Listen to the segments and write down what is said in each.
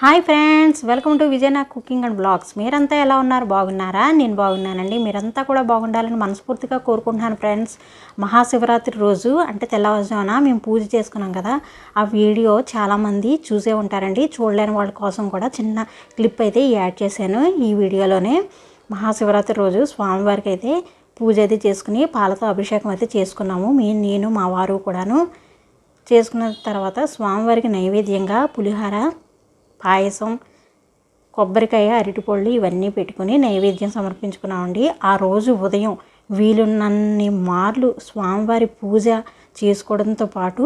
Hi friends welcome to Vijayana cooking and blogs. మీరంతా ఎలా ఉన్నారు? బాగున్నారా? నేను బాగున్నానండి. మీరంతా కూడా బాగుండాలని మనస్ఫూర్తిగా కోరుకుంటున్నాను ఫ్రెండ్స్. మహాశివరాత్రి రోజు అంటే తెల్లవారుజామున మేము పూజ చేసుకున్నాం కదా ఆ వీడియో చాలామంది చూసే ఉంటారండి. చూడలేని వాళ్ళ కోసం కూడా చిన్న క్లిప్ అయితే యాడ్ చేశాను ఈ వీడియోలోనే. మహాశివరాత్రి రోజు స్వామివారికి అయితే పూజ అయితే చేసుకుని పాలతో అభిషేకం అయితే చేసుకున్నాము. మీ నేను మా వారు కూడాను. చేసుకున్న తర్వాత స్వామివారికి నైవేద్యంగా పులిహార పాయసం కొబ్బరికాయ అరటిపళ్ళు ఇవన్నీ పెట్టుకుని నైవేద్యం సమర్పించుకున్నామండి. ఆ రోజు ఉదయం వీలున్నన్ని మార్లు స్వామివారి పూజ చేసుకోవడంతో పాటు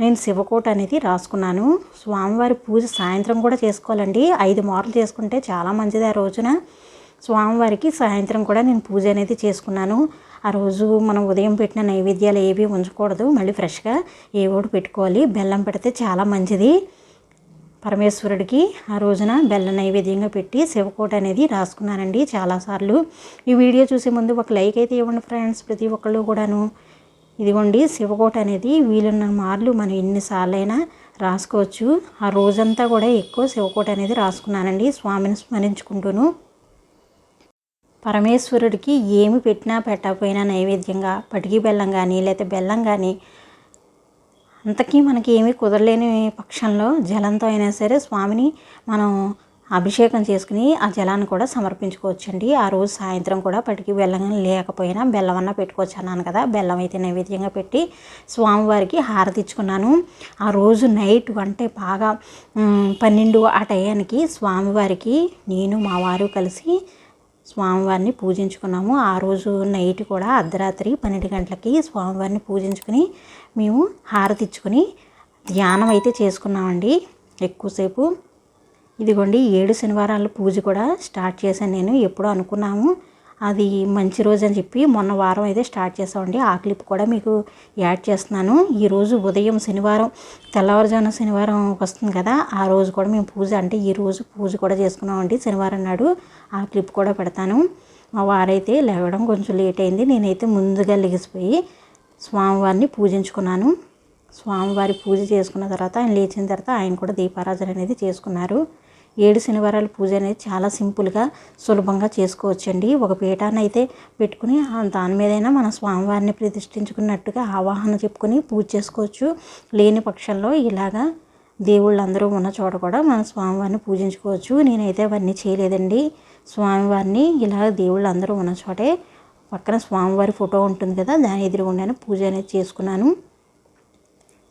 నేను శివకోట అనేది రాసుకున్నాను. స్వామివారి పూజ సాయంత్రం కూడా చేసుకోవాలండి. ఐదు మార్లు చేసుకుంటే చాలా మంచిది ఆ రోజున. స్వామివారికి సాయంత్రం కూడా నేను పూజ అనేది చేసుకున్నాను. ఆ రోజు మనం ఉదయం పెట్టిన నైవేద్యాలు ఏవి ఉంచకూడదు. మళ్ళీ ఫ్రెష్గా ఏవోటి పెట్టుకోవాలి. బెల్లం పెడితే చాలా మంచిది. పరమేశ్వరుడికి ఆ రోజున బెల్ల నైవేద్యంగా పెట్టి శివకోట అనేది రాసుకున్నానండి చాలాసార్లు. ఈ వీడియో చూసే ముందు ఒక లైక్ అయితే ఇవ్వండి ఫ్రెండ్స్. ప్రతి ఒక్కళ్ళు కూడాను ఇదిగోండి శివకోట అనేది వీలున్న మార్లు మనం ఎన్నిసార్లైనా రాసుకోవచ్చు. ఆ రోజంతా కూడా ఎక్కువ శివకోట అనేది రాసుకున్నానండి. స్వామిని స్మరించుకుంటూను. పరమేశ్వరుడికి ఏమి పెట్టినా పెట్టకపోయినా నైవేద్యంగా పటికి బెల్లం కానీ లేకపోతే బెల్లం కానీ అంతకీ మనకి ఏమీ కుదరలేని పక్షంలో జలంతో అయినా సరే స్వామిని మనం అభిషేకం చేసుకుని ఆ జలాన్ని కూడా సమర్పించుకోవచ్చండి. ఆ రోజు సాయంత్రం కూడా పటికి బెల్లం లేకపోయినా బెల్లం అన్న పెట్టుకోవచ్చు అన్నాను కదా. బెల్లం అయితే నైవేద్యంగా పెట్టి స్వామివారికి హారతి ఇచ్చుకున్నాను. ఆ రోజు నైట్ అంటే బాగా పన్నెండు ఆ టయానికి స్వామివారికి నేను మా వారు కలిసి స్వామివారిని పూజించుకున్నాము. ఆ రోజు నైట్ కూడా అర్ధరాత్రి పన్నెండు గంటలకి స్వామివారిని పూజించుకుని మేము హారతి ఇచ్చుకుని ధ్యానం అయితే చేసుకున్నామండి. ఎక్కువసేపు ఇదిగోండి ఏడు శనివారాల పూజ కూడా స్టార్ట్ చేశాను నేను. ఎప్పుడో అనుకున్నాము అది మంచి రోజు అని చెప్పి మొన్న వారం అయితే స్టార్ట్ చేసామండి ఆ క్లిప్ కూడా మీకు యాడ్ చేస్తున్నాను. ఈరోజు ఉదయం శనివారం తెల్లవారుజామున శనివారం వస్తుంది కదా ఆ రోజు కూడా మేము పూజ అంటే ఈ రోజు పూజ కూడా చేసుకున్నామండి శనివారం నాడు. ఆ క్లిప్ కూడా పెడతాను. మా వారైతే లేవడం కొంచెం లేట్ అయింది. నేనైతే ముందుగా లెగిసిపోయి స్వామివారిని పూజించుకున్నాను. స్వామివారి పూజ చేసుకున్న తర్వాత ఆయన లేచిన తర్వాత ఆయన కూడా దీపారాధన అనేది చేసుకున్నారు. ఏడు శనివారాల పూజ అనేది చాలా సింపుల్గా సులభంగా చేసుకోవచ్చండి. ఒక పీఠాన్ని అయితే పెట్టుకుని దాని మీదైనా మన స్వామివారిని ప్రతిష్ఠించుకున్నట్టుగా ఆవాహన చెప్పుకొని పూజ చేసుకోవచ్చు. లేని పక్షంలో ఇలాగా దేవుళ్ళందరూ ఉన్న చోట కూడా మనం స్వామివారిని పూజించుకోవచ్చు. నేనైతే అవన్నీ చేయలేదండి. స్వామివారిని ఇలా దేవుళ్ళందరూ ఉన్న చోటే పక్కన స్వామివారి ఫోటో ఉంటుంది కదా దాని ఎదురుగుండానే పూజ అనేది చేసుకున్నాను.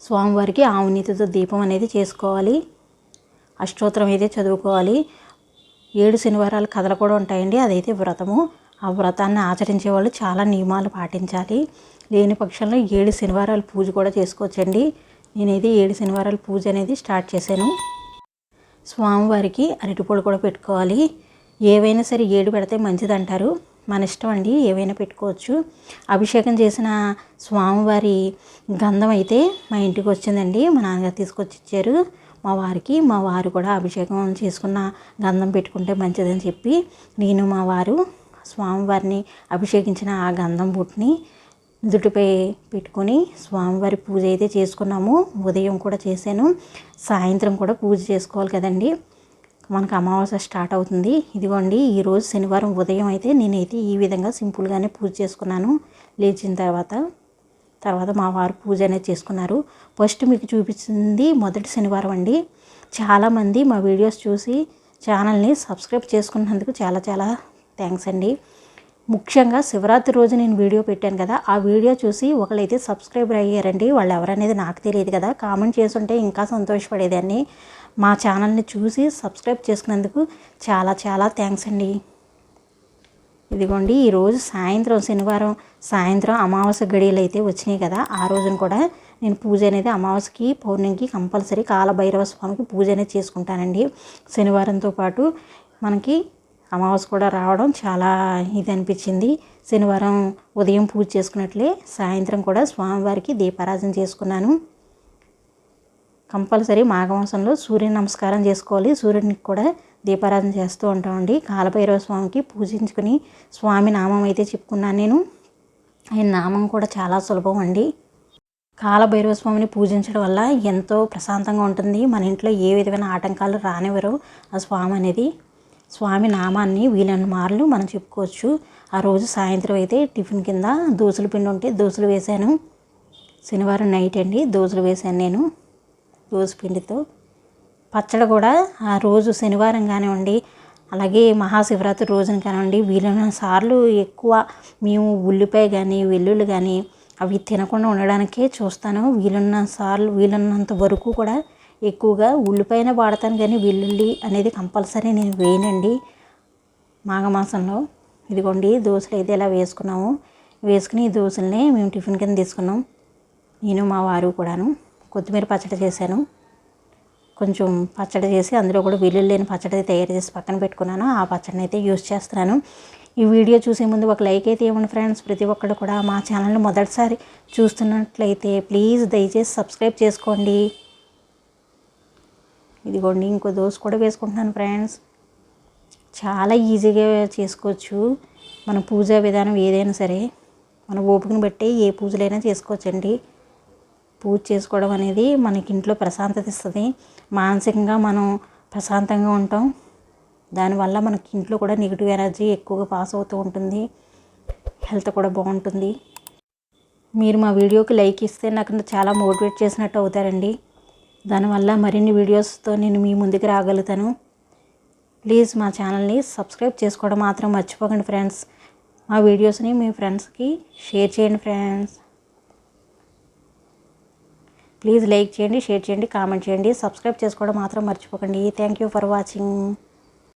స్వామివారికి ఆవునీతితో దీపం అనేది చేసుకోవాలి. అష్టోత్తరం అయితే చదువుకోవాలి. ఏడు శనివారాలు కథలు కూడా ఉంటాయండి అదైతే వ్రతము. ఆ వ్రతాన్ని ఆచరించే వాళ్ళు చాలా నియమాలు పాటించాలి. లేని పక్షంలో ఏడు శనివారాలు పూజ కూడా చేసుకోవచ్చండి. నేనైతే ఏడు శనివారాల పూజ అనేది స్టార్ట్ చేశాను. స్వామివారికి అరటిపొడి కూడా పెట్టుకోవాలి. ఏవైనా సరే ఏడు పెడితే మంచిది అంటారు మన ఇష్టం అండి ఏవైనా పెట్టుకోవచ్చు. అభిషేకం చేసిన స్వామివారి గంధం అయితే మా ఇంటికి వచ్చిందండి. మా నాన్నగారు తీసుకొచ్చి ఇచ్చారు. మా వారికి మా వారు కూడా అభిషేకం చేసుకున్న గంధం పెట్టుకుంటే మంచిదని చెప్పి నేను మా వారు స్వామివారిని అభిషేకించిన ఆ గంధం బుట్ని నుదుటిపై పెట్టుకొని స్వామివారి పూజ అయితే చేసుకున్నాము. ఉదయం కూడా చేశాను. సాయంత్రం కూడా పూజ చేసుకోవాలి కదండి. మనకు అమావాస్య స్టార్ట్ అవుతుంది. ఇదిగోండి ఈరోజు శనివారం ఉదయం అయితే నేనైతే ఈ విధంగా సింపుల్గానే పూజ చేసుకున్నాను. లేచిన తర్వాత తర్వాత మా వారు పూజ అనేది చేసుకున్నారు. ఫస్ట్ మీకు చూపించింది మొదటి శనివారం అండి. చాలామంది మా వీడియోస్ చూసి ఛానల్ని సబ్స్క్రైబ్ చేసుకున్నందుకు చాలా చాలా థ్యాంక్స్ అండి. ముఖ్యంగా శివరాత్రి రోజు నేను వీడియో పెట్టాను కదా ఆ వీడియో చూసి ఒకళ్ళైతే సబ్స్క్రైబర్ అయ్యారండి వాళ్ళు ఎవరనేది నాకు తెలియదు కదా కామెంట్ చేస్తుంటే ఇంకా సంతోషపడేదాన్ని. మా ఛానల్ని చూసి సబ్స్క్రైబ్ చేసుకున్నందుకు చాలా చాలా థ్యాంక్స్ అండి. ఇదిగోండి ఈరోజు సాయంత్రం శనివారం సాయంత్రం అమావాస్య గడియలు అయితే వచ్చినాయి కదా ఆ రోజున కూడా నేను పూజ అనేది అమావాస్యకి పౌర్ణమికి కంపల్సరీ కాలభైరవ స్వామికి పూజ అనేది చేసుకుంటానండి. శనివారంతో పాటు మనకి అమావాస్య కూడా రావడం చాలా ఇది అనిపించింది. శనివారం ఉదయం పూజ చేసుకున్నట్లే సాయంత్రం కూడా స్వామివారికి దీపారాధన చేసుకున్నాను. కంపల్సరీ మాఘమాసంలో సూర్య నమస్కారం చేసుకోవాలి. సూర్యునికి కూడా దీపారాధన చేస్తూ ఉంటామండి. కాలభైరవ స్వామికి పూజించుకుని స్వామి నామం అయితే చెప్పుకున్నాను నేను. ఆయన నామం కూడా చాలా సులభం అండి. కాలభైరవ స్వామిని పూజించడం వల్ల ఎంతో ప్రశాంతంగా ఉంటుంది. మన ఇంట్లో ఏ విధమైన ఆటంకాలు రానివ్వరు. ఆ స్వామి అనేది స్వామి నామాన్ని వీలైన మార్లు మనం చెప్పుకోవచ్చు. ఆ రోజు సాయంత్రం అయితే టిఫిన్ కింద దోశల పిండి ఉంటే దోశలు వేశాను. శనివారం నైట్ అండి దోశలు వేశాను నేను దోశ పిండితో. పచ్చడి కూడా ఆ రోజు శనివారం కానివ్వండి అలాగే మహాశివరాత్రి రోజున కానివ్వండి వీలైన సార్లు ఎక్కువ మేము ఉల్లిపాయ కానీ వెల్లుల్లి కానీ అవి తినకుండా ఉండడానికే చూస్తాను. వీలున్న సార్లు వీలున్నంత వరకు కూడా ఎక్కువగా ఉల్లిపాయనే వాడతాను కానీ వెల్లుల్లి అనేది కంపల్సరీ నేను వేయనండి మాఘమాసంలో ఇదిగోండి దోశలు అయితే ఇలా వేసుకున్నాము. వేసుకుని ఈ దోశల్ని మేము టిఫిన్ కింద తీసుకున్నాం. నేను మా వారు కూడాను కొత్తిమీర పచ్చడి చేశాను. కొంచెం పచ్చడి చేసి అందులో కూడా వెల్లుల్లి లేని పచ్చడి తయారు చేసి పక్కన పెట్టుకున్నాను. ఆ పచ్చడిని అయితే యూస్ చేస్తున్నాను. ఈ వీడియో చూసే ముందు ఒక లైక్ అయితే ఇవ్వండి ఫ్రెండ్స్. ప్రతి ఒక్కరు కూడా మా ఛానల్ని మొదటిసారి చూస్తున్నట్లయితే ప్లీజ్ దయచేసి సబ్స్క్రైబ్ చేసుకోండి. ఇదిగోండి ఇంకో దోశ కూడా వేసుకుంటున్నాను ఫ్రెండ్స్. చాలా ఈజీగా చేసుకోవచ్చు. మన పూజా విధానం ఏదైనా సరే మన ఓపికను బట్టి ఏ పూజలైనా చేసుకోవచ్చండి. పూజ చేసుకోవడం అనేది మనకి ఇంట్లో ప్రశాంతత ఇస్తుంది. మానసికంగా మనం ప్రశాంతంగా ఉంటాం. దానివల్ల మనకి ఇంట్లో కూడా నెగిటివ్ ఎనర్జీ ఎక్కువగా పాస్ అవుతూ ఉంటుంది. హెల్త్ కూడా బాగుంటుంది. మీరు మా వీడియోకి లైక్ ఇస్తే నాకు చాలా మోటివేట్ చేసినట్టు అవుతారండి. దానివల్ల మరిన్ని వీడియోస్తో నేను మీ ముందుకు రాగలుగుతాను. ప్లీజ్ మా ఛానల్ని సబ్స్క్రైబ్ చేసుకోవడం మాత్రం మర్చిపోకండి ఫ్రెండ్స్. మా వీడియోస్ని మీ ఫ్రెండ్స్కి షేర్ చేయండి ఫ్రెండ్స్. ప్లీజ్ లైక్ చేయండి షేర్ చేయండి కామెంట్ చేయండి. సబ్స్క్రైబ్ చేసుకోవడం మాత్రం మర్చిపోకండి. Thank you for watching.